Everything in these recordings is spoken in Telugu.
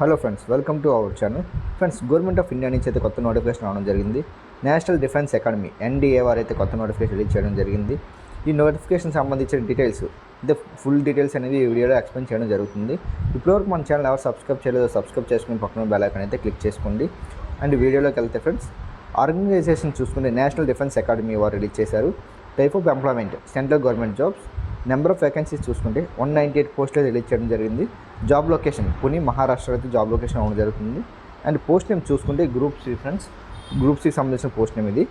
Hello friends welcome to our channel friends government of India నుంచి అయితే కొత్త నోటిఫికేషన్ రావడం జరిగింది. నేషనల్ డిఫెన్స్ అకాడమీ ఎన్డీఏ వారు అయితే కొత్త నోటిఫికేషన్ రిలీజ్ చేయడం జరిగింది. ఈ నోటిఫికేషన్ సంబంధించిన డీటెయిల్స్ ఇదే ఫుల్ డీటెయిల్స్ అనేది ఈ వీడియోలో ఎక్స్ప్లెయిన్ చేయడం జరుగుతుంది. ఇప్పటివరకు మన ఛానల్ ఎవరు సబ్స్క్రైబ్ చేయలేదో సబ్స్క్రైబ్ చేసుకుని పక్కన బెల్ ఐకాన్ అయితే క్లిక్ చేసుకోండి. అండ్ వీడియోలోకి వెళ్తే ఫ్రెండ్స్ ఆర్గనైజేషన్ చూసుకుంటే నేషనల్ డిఫెన్స్ అకాడమీ వారు రిలీజ్ చేశారు. Type of employment central government jobs number of vacancies చూసుకుంటే వన్ నైంటీ ఎయిట్ పోస్టులు రిలీజ్ చేయడం జరిగింది. జాబ్ లొకేషన్ పుణె మహారాష్ట్ర అయితే జాబ్ లొకేషన్ అవ్వడం జరుగుతుంది. అండ్ పోస్ట్ నేమ్ చూసుకుంటే గ్రూప్ సి ఫ్రెండ్స్ గ్రూప్ సికి సంబంధించిన పోస్ట్ నేమ్ ఇది.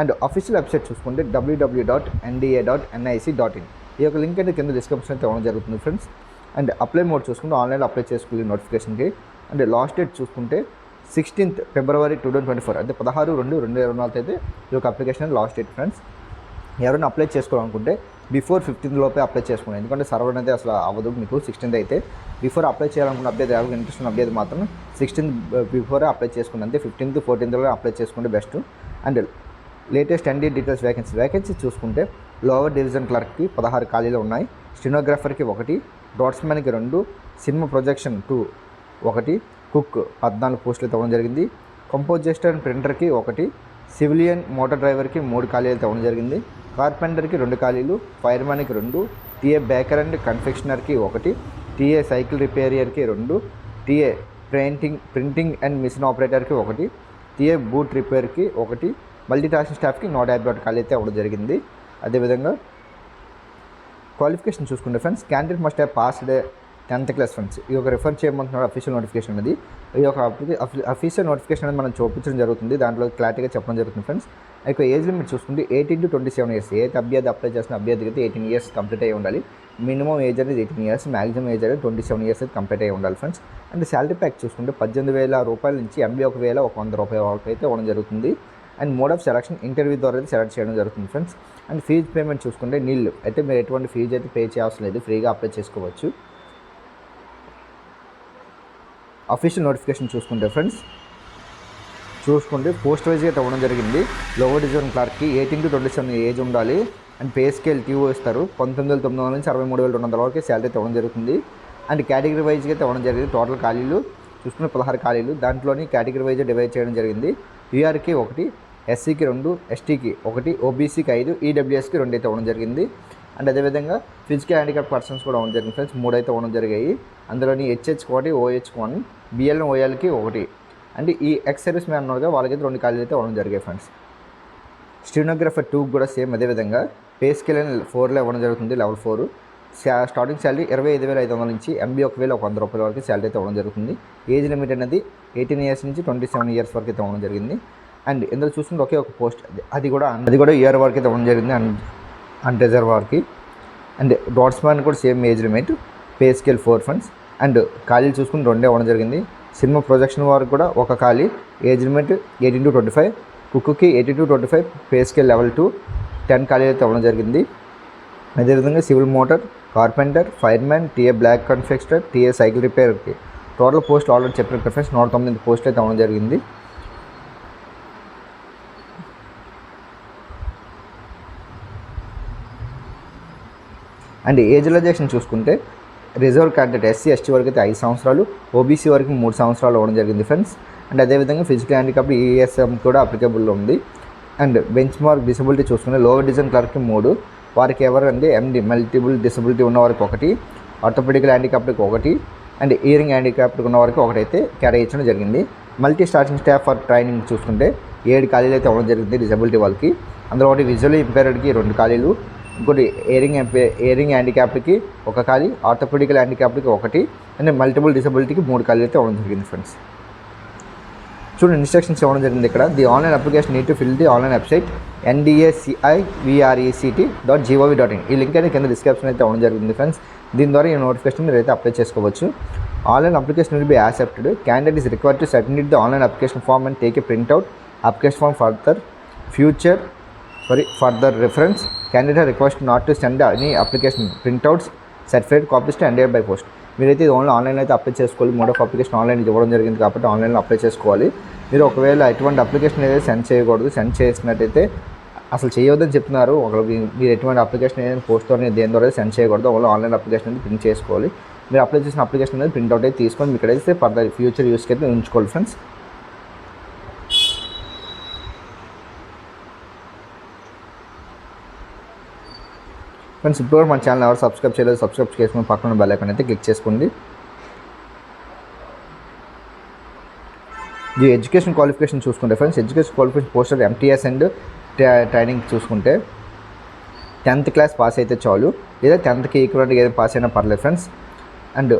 అండ్ అఫీషియల్ వెబ్సైట్ చూసుకుంటే WWW dot NDA dot NIC dot in ఈ యొక్క లింక్ అయితే కింద డిస్క్రిప్షన్ అయితే ఇవ్వడం జరుగుతుంది ఫ్రెండ్స్ అండ్ అప్లై మోడ్ చూసుకుంటే ఆన్లైన్లో అప్లై చేసుకునే నోటిఫికేషన్కి అండ్ లాస్ట్ డేట్ చూసుకుంటే sixteenth February two thousand twenty four అంటే పదహారు రెండు రెండు ఇరవై నాలుగు అయితే ఈ యొక్క అప్లికేషన్ లాస్ట్ డేట్ ఫ్రెండ్స్ ఎవరైనా అప్లై చేసుకోవాలనుకుంటే బిఫోర్ ఫిఫ్టీన్త్ లోపే అప్లై చేసుకోండి ఎందుకంటే సర్వర్ అనేది అసలు అవ్వదు మీకు సిక్స్టీన్త్ అయితే. బిఫోర్ అప్లై చేయాలనుకున్న అభ్యర్థి ఎవరికి ఇంట్రెస్ట్ ఉన్న అభ్యర్థి మాత్రం సిక్స్టీన్త్ uh, బిఫోరే అప్లై చేసుకోండి అంతే ఫిఫ్టీన్త్ ఫోర్టీన్త్లో అప్లై చేసుకుంటే బెస్ట్ అండ్ లేటెస్ట్ ఎన్డీ డీటెయిల్స్ వేకెన్సీ వేకెన్సీ చూసుకుంటే లోవర్ డివిజన్ క్లర్క్కి పదహారు ఖాళీలు ఉన్నాయి. స్టినోగ్రాఫర్కి ఒకటి డాట్స్మెన్కి రెండు సినిమా ప్రొజెక్షన్ టూ ఒకటి కుక్ పద్నాలుగు పోస్టులు తవ్వడం జరిగింది. కంపోజిస్టర్ అండ్ ప్రింటర్కి ఒకటి సివిలియన్ మోటార్ డ్రైవర్కి మూడు ఖాళీలు తవ్వడం జరిగింది. కార్పెంటర్కి రెండు ఖాళీలు ఫైర్మ్యాన్కి రెండు టీఏ బేకర్ అండ్ కన్ఫెక్షనర్కి ఒకటి టీఏ సైకిల్ రిపేరియర్కి రెండు TA printing printing and machine ఆపరేటర్కి ఒకటి టీఏ బూట్ రిపేర్కి ఒకటి మల్టీ టాస్కింగ్ స్టాఫ్కి నూట యాభై ఒకటి ఖాళీ అయితే అవ్వడం జరిగింది. అదేవిధంగా క్వాలిఫికేషన్ చూసుకుంటే friends candidate must have passed tenth class friends. ఈ యొక్క రిఫర్ చేయమంటున్నాడు అఫీషియల్ నోటిఫికేషన్ అనేది. ఈ యొక్క అఫీషియల్ నోటిఫికేషన్ అనేది మనం చూపించడం జరుగుతుంది. దాంట్లో క్లారిటీగా చెప్పడం జరుగుతుంది ఫ్రెండ్స్ యొక్క ఏజ్ లిమిట్ చూసుకుంటే eighteen to twenty seven years ఏ అభ్యర్థి అప్లై చేసిన అభ్యర్థికి అయితే ఎయిటీన్ ఇయర్స్ కంప్లీట్ అయ్యి ఉండాలి. మినిమం ఏజ్ అనేది ఎయిటీన్ ఇయర్స్ మాక్సిమం ఏజ్ అనేది ట్వంటీ సెవెన్ ఇయర్స్ అయితే కంప్లీట్ అయ్యి ఉండాలి ఫ్రెండ్స్ అండ్ శాలరీ ప్యాక్ చూసుకుంటే పద్దెనిమిది వేల రూపాయల నుంచి ఎంబీ ఒక వేల ఒక వంద రూపాయల వరకు అయితే ఇవ్వడం జరుగుతుంది. And mode of selection interview ద్వారా అయితే సెలెక్ట్ చేయడం జరుగుతుంది ఫ్రెండ్స్ అండ్ ఫీజు పేమెంట్ చూసుకుంటే నీళ్ళు అయితే మీరు ఎటువంటి ఫీజు అయితే పే చేయాల్సిన లేదు. ఫ్రీగా అప్లై చేసుకోవచ్చు. అఫీషియల్ నోటిఫికేషన్ చూసుకుంటే ఫ్రెండ్స్ చూసుకుంటే పోస్ట్ వైజ్గా అయితే ఇవ్వడం జరిగింది. Lower division క్లార్క్కి eighteen to twenty seven age ఉండాలి అండ్ పే స్కేల్ ట్యూ ఇస్తారు. పంతొమ్మిది వేల తొమ్మిది వందల నుంచి అరవై మూడు వేల రెండు వందల వరకు శాలరీ అయితే ఇవ్వడం జరుగుతుంది. అండ్ కేటగిరీ వైజ్గా అయితే ఇవ్వడం జరిగింది. టోటల్ ఖాళీలు చూసుకున్న పదహారు ఖాళీలు. దాంట్లోని కేటగిరీ వైజ్ డివైడ్ చేయడం జరిగింది. యూఆర్కి ఒకటి ఎస్సీకి రెండు ఎస్టీకి ఒకటి ఓబీసీకి ఐదు ఈడబ్ల్యూఎస్కి రెండు అయితే ఇవ్వడం జరిగింది. అండ్ అదేవిధంగా ఫిజికల్ హ్యాండిక్యాప్ పర్సన్స్ కూడా ఉండడం జరిగింది. ఫ్రెండ్స్ మూడు అయితే ఇవ్వడం జరిగాయి. అందులోని హెచ్హెచ్ ఒకటి ఓహెచ్ వన్ బిఎల్ ఓఎల్కి ఒకటి. అండ్ ఈ ఎక్స్ సర్వీస్ మ్యాన్ ఉన్నారుగా వాళ్ళకైతే రెండు ఖాళీలు అయితే ఉండడం జరిగాయి ఫ్రెండ్స్ స్టీనోగ్రఫర్ టూ కూడా సేమ్ అదేవిధంగా పే స్కేల్ అని ఫోర్లో ఇవ్వడం జరుగుతుంది లెవెల్ ఫోర్ స్టార్టింగ్ శాలరీ ఇరవై ఐదు వేల ఐదు వందల నుంచి ఎంబీ ఒక వేల ఒక వంద రూపాయల వరకు శాలరీ అయితే ఇవ్వడం జరుగుతుంది. ఏజ్ లిమిట్ అనేది ఎయిటీన్ ఇయర్స్ నుంచి ట్వంటీ సెవెన్ ఇయర్స్ వరకు అయితే ఇవ్వడం జరిగింది. అండ్ ఇందులో చూసుకుంటే ఒకే ఒక పోస్ట్ అది కూడా అది కూడా ఇయర్ వరకు అయితే ఇవ్వడం జరిగింది. అండ్ అండ్ రిజర్వ్ వారికి అండ్ డాట్స్మ్యాన్ కూడా same measurement pay scale four funds and ఖాళీలు చూసుకుని రెండే అవ్వడం జరిగింది. సినిమా ప్రొజెక్షన్ వారికి కూడా ఒక ఖాళీ ఏజ్మెంట్ eighteen to twenty five Kukke eighty to twenty five pay scale level two ten ఖాళీలు అయితే ఇవ్వడం జరిగింది. అదేవిధంగా civil motor carpenter fireman TA black కన్ఫెక్స్టర్ TA cycle రిపేర్కి టోటల్ పోస్ట్ ఆల్రెడీ చెప్పిన ప్రిఫరెన్స్ నూట తొమ్మిది పోస్టులు అయితే అవ్వడం జరిగింది. అండ్ ఏజ్ చూసుకుంటే రిజర్వ్ క్యాండిడేట్ ఎస్సీ ఎస్టీ వరకు అయితే ఐదు సంవత్సరాలు ఓబీసీ వరకు మూడు సంవత్సరాలు అవ్వడం జరిగింది ఫ్రెండ్స్. అండ్ అదేవిధంగా ఫిజికల్ హ్యాండిక్యాప్ ఈఎస్ఎం కూడా అప్లికబుల్ ఉంది. అండ్ బెంచ్ మార్క్ డిసబిలిటీ చూసుకుంటే లోవర్ డిజైన్ క్లర్క్కి మూడు వారికి ఎవరంటే ఎండి మల్టిపుల్ డిసబిలిటీ ఉన్న వారికి ఒకటి ఆర్థోపెడికల్ హ్యాండిక్యాప్కి ఒకటి అండ్ ఇయరింగ్ హ్యాండిక్యాప్కి ఉన్న వారికి ఒకటైతే కేటాయించడం జరిగింది. Multi starting staff for training చూసుకుంటే ఏడు ఖాళీలు అయితే అవ్వడం జరిగింది డిసబిలిటీ వాళ్ళకి. అందులో ఒకటి విజువల్ ఇంపేర్డ్కి రెండు ఖాళీలు ఇంకోటి ఏరింగ్ ఏరింగ్ హ్యాండిక్యాప్కి ఒక ఖాళీ ఆర్థోపెడికల్ హ్యాండిక్యాప్కి ఒకటి అండ్ మల్టిపుల్ డిసబిలిటీకి మూడు ఖాళీలు అయితే ఇవ్వడం జరిగింది ఫ్రెండ్స్ చూడండి ఇన్స్ట్రక్షన్స్ ఇవ్వడం జరిగింది ఇక్కడ. The online application need to fill the online website ఎన్డిఏసిఐ విఆర్ఈసిటీ డాట్ జీఓవి డాట్ ఇన్ ఈ లింక్ అయితే కింద డిస్క్రిప్షన్ అయితే ఇవ్వడం జరిగింది ఫ్రెండ్స్ దీని ద్వారా ఈ నోటిఫికేషన్ మీరు అయితే అప్లై చేసుకోవచ్చు. Online application will be accepted candidate is required to submit the online application form and take a printout application form further future sorry further reference candidate request not to send any application printouts certificate copies and by post మీరైతే ఇది ఓన్లీ ఆన్లైన్ అయితే అప్లై చేసుకోవాలి. మోడ్ ఆఫ్ అప్లికేషన్ ఆన్లైన్ ఇవ్వడం జరిగింది కాబట్టి ఆన్లైన్లో అప్లై చేసుకోవాలి. మీరు ఒకవేళ ఎటువంటి అప్లికేషన్ అయితే సెండ్ చేయకూడదు సెండ్ చేసినట్టయితే అసలు చేయొద్దని చెప్తున్నారు. ఒకవేళ మీరు ఎటువంటి అప్లికేషన్ ఏదైనా పోస్ట్ ద్వారా దేని ద్వారా సెండ్ చేయకూడదు ఓన్లీ ఆన్లైన్ అప్లికేషన్ అనేది ప్రింట్ చేసుకోవాలి. మీరు అప్లై చేసిన అప్లికేషన్ అనేది ప్రింట్అవుట్ అయితే తీసుకొని మీకు ఇక్కడైతే ఫర్దర్ ఫ్యూచర్ యూస్కి అయితే ఉంచుకోవాలి ఫ్రెండ్స్ ఫ్రెండ్స్ ఇప్పుడు మన ఛానల్ ఎవరు సబ్స్క్రైబ్ చేయలేదు సబ్స్క్రైబ్ చేసుకుని పక్కన బెల్ ఐకాన్ అయితే క్లిక్ చేసుకోండి. ఈ ఎడ్యుకేషన్ క్వాలిఫికేషన్ చూసుకుంటే friends education qualification poster MTS and training చూసుకుంటే టెన్త్ క్లాస్ పాస్ అయితే చాలు. లేదా టెన్త్కి ఈక్వలెంట్గా ఏదైనా పాస్ అయినా పర్లేదు ఫ్రెండ్స్. అండ్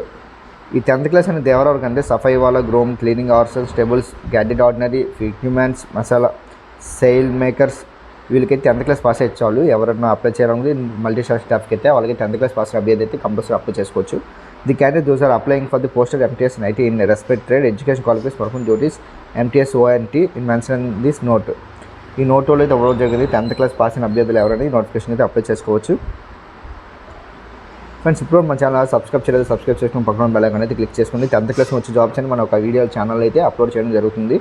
ఈ టెన్త్ క్లాస్ అనేది ఎవరెవరికి కంటే సఫై వాళ్ళ గ్రోమ్ క్లీనింగ్ ఆర్సల్స్ స్టేబుల్స్ గ్యాడెడ్ ఆర్డినరీ హ్యూమన్స్ మసాలా సెయిల్ మేకర్స్ వీళ్ళకైతే టెన్త్ క్లాస్ పాస్ అయితే చాలు ఎవరైనా అప్లై చేయాలని మల్టీ స్టార్ స్టాఫ్కి అయితే వాళ్ళకి టెన్త్ క్లాస్ పాస్ అభ్యర్థి అయితే కంపల్సరీ అప్లై చేసుకోవచ్చు. The candidate those are applying for the poster MTS nightie in respect trade education qualifies perform duties MTS ONT in mention this note ఈ నోట్లో అయితే ఇవ్వడం జరిగింది. టెన్త్ క్లాస్ పాస్ అయిన అభ్యర్థులు ఎవరైనా నోటిఫికేషన్ అయితే అప్లై చేసుకోవచ్చు. ఫ్రెండ్స్ ఇప్పుడు మన ఛానల్ సబ్స్క్రైబ్ చేయలేదు సబ్స్క్రైబ్ చేసుకుని పక్కన బెల్ ఐకాన్ అయితే క్లిక్ చేసుకోండి టెన్త్ క్లాస్ వచ్చే జాబ్స్ అని మన ఒక వీడియో ఛానల్ అయితే అప్లోడ్ చేయడం జరుగుతుంది.